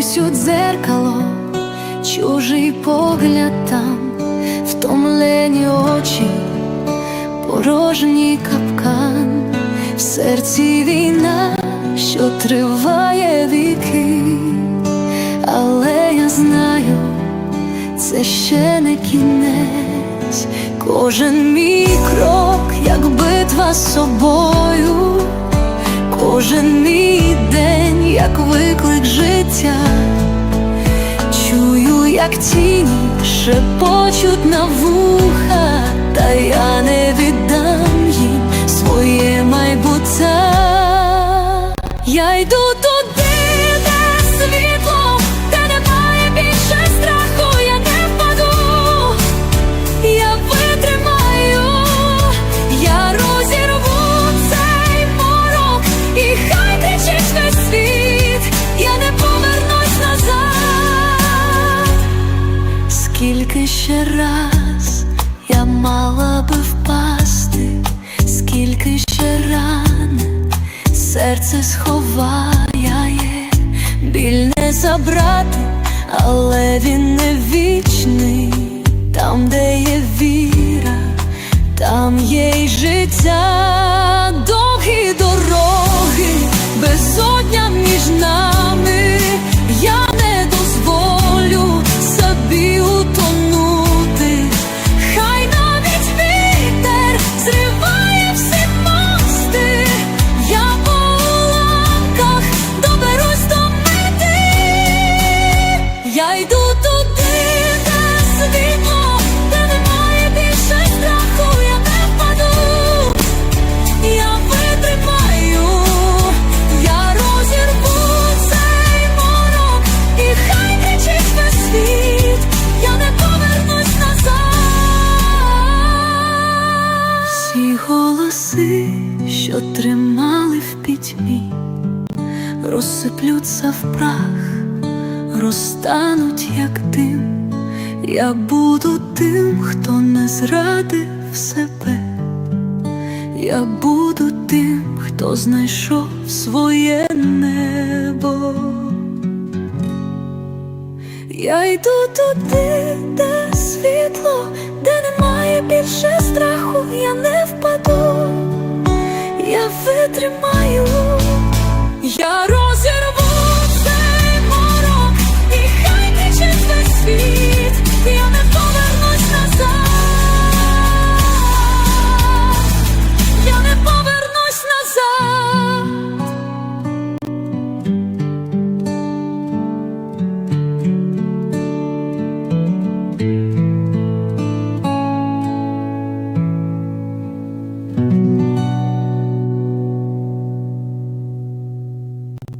Дивлюсь дзеркало, чужий погляд там, втомлені очі, порожні капкан, в серці війна, що триває віки, але я знаю, це ще не кінець, кожен мій крок, як битва з собою, кожен мій як виклик життя. Чую, як тіні шепочуть на вуха, та я ще раз. Я мала би впасти, скільки ще ран. Серце сховає, біль не забрати, але він не вічний, що тримали в пітьмі, розсиплються в прах, розтануть, як дим. Я буду тим, хто не зрадив себе. Я буду тим, хто знайшов своє небо. Я йду туди, де світло, де немає більше страху, я не впаду, не тримаю.